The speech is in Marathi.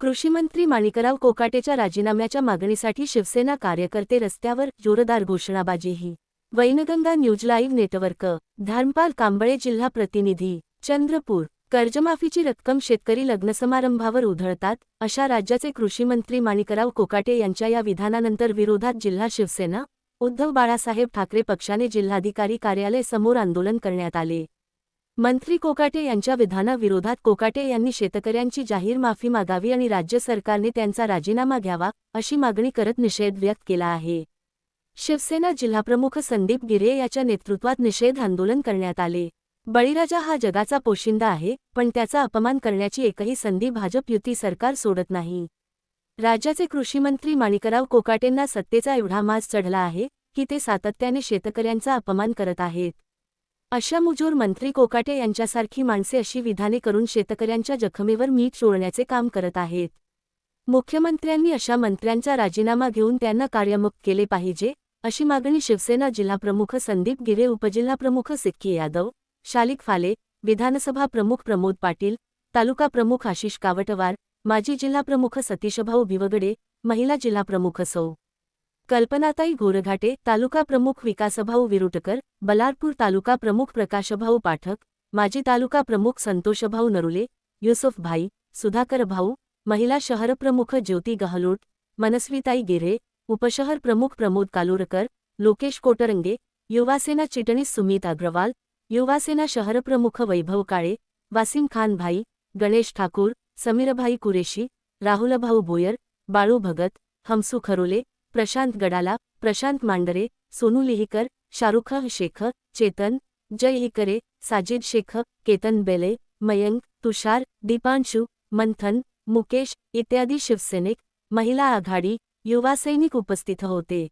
कृषीमंत्री माणिकराव कोकाटेच्या राजीनाम्याच्या मागणीसाठी शिवसेना कार्यकर्ते रस्त्यावर जोरदार घोषणाबाजीही. Wainganga news live network Dharampal Kamble जिल्हा प्रतिनिधी चंद्रपूर कर्जमाफीची रक्कम शेतकरी लग्नसमारंभावर उधळतात अशा राज्याचे कृषीमंत्री माणिकराव कोकाटे यांच्या या विधानानंतर विरोधात जिल्हा शिवसेना उद्धव बाळासाहेब ठाकरे पक्षाने जिल्हाधिकारी कार्यालय समोर आंदोलन करण्यात आले. मंत्री कोकाटे यांच्या विधानाविरोधात कोकाटे यांनी शेतकऱ्यांची जाहीर माफी मागावी आणि राज्य सरकारने त्यांचा राजीनामा घ्यावा अशी मागणी करत निषेध व्यक्त केला आहे. शिवसेना जिल्हाप्रमुख संदीप गिरे याच्या नेतृत्वात निषेध आंदोलन करण्यात आले. बळीराजा हा जगाचा पोशिंदा आहे पण त्याचा अपमान करण्याची एकही संधी भाजप युती सरकार सोडत नाही. राज्याचे कृषीमंत्री माणिकराव कोकाटेंना सत्तेचा एवढा माज चढला आहे की ते सातत्याने शेतकऱ्यांचा अपमान करत आहेत. अशा मुजोर मंत्री कोकाटे यांच्यासारखी माणसे अशी विधाने करून शेतकऱ्यांच्या जखमेवर मीठ चोळण्याचे काम करत आहेत. मुख्यमंत्र्यांनी अशा मंत्र्यांचा राजीनामा घेऊन त्यांना कार्यमुक्त केले पाहिजे अशी मागणी शिवसेना जिल्हाप्रमुख संदीप गिरे उपजिल्हाप्रमुख सिक्की यादव शालिक फाले विधानसभा प्रमुख प्रमोद पाटील तालुका प्रमुख आशिष कावटवार माजी जिल्हाप्रमुख सतीशभाऊ भिवगडे महिला जिल्हाप्रमुख सौ. कल्पनाताई घोरघाटे तालुका प्रमुख विकासभाऊ विरुटकर बलारपूर तालुका प्रमुख प्रकाशभाऊ पाठक माजी तालुका प्रमुख संतोषभाऊ नरुले युसुफ भाई सुधाकर भाऊ महिला शहरप्रमुख ज्योती गहलोट मनस्वीताई गिरे उपशहर प्रमुख प्रमोद कालुरकर लोकेश कोटरंगे युवासेना चिटणीस सुमित अग्रवाल युवासेना शहरप्रमुख वैभव काळे वासिम खान भाई गणेश ठाकूर समीरभाई कुरेशी राहुलभाऊ भोयर बाळू भगत हमसू खरोले प्रशांत गडाला प्रशांत मांडरे सोनू लिहिकर शारुख शेख चेतन जय हिकरे साजिद शेख केतन बेले मयंक तुषार दीपांशू मंथन मुकेश इत्यादी शिवसैनिक महिला आघाडी युवा सैनिक उपस्थित होते.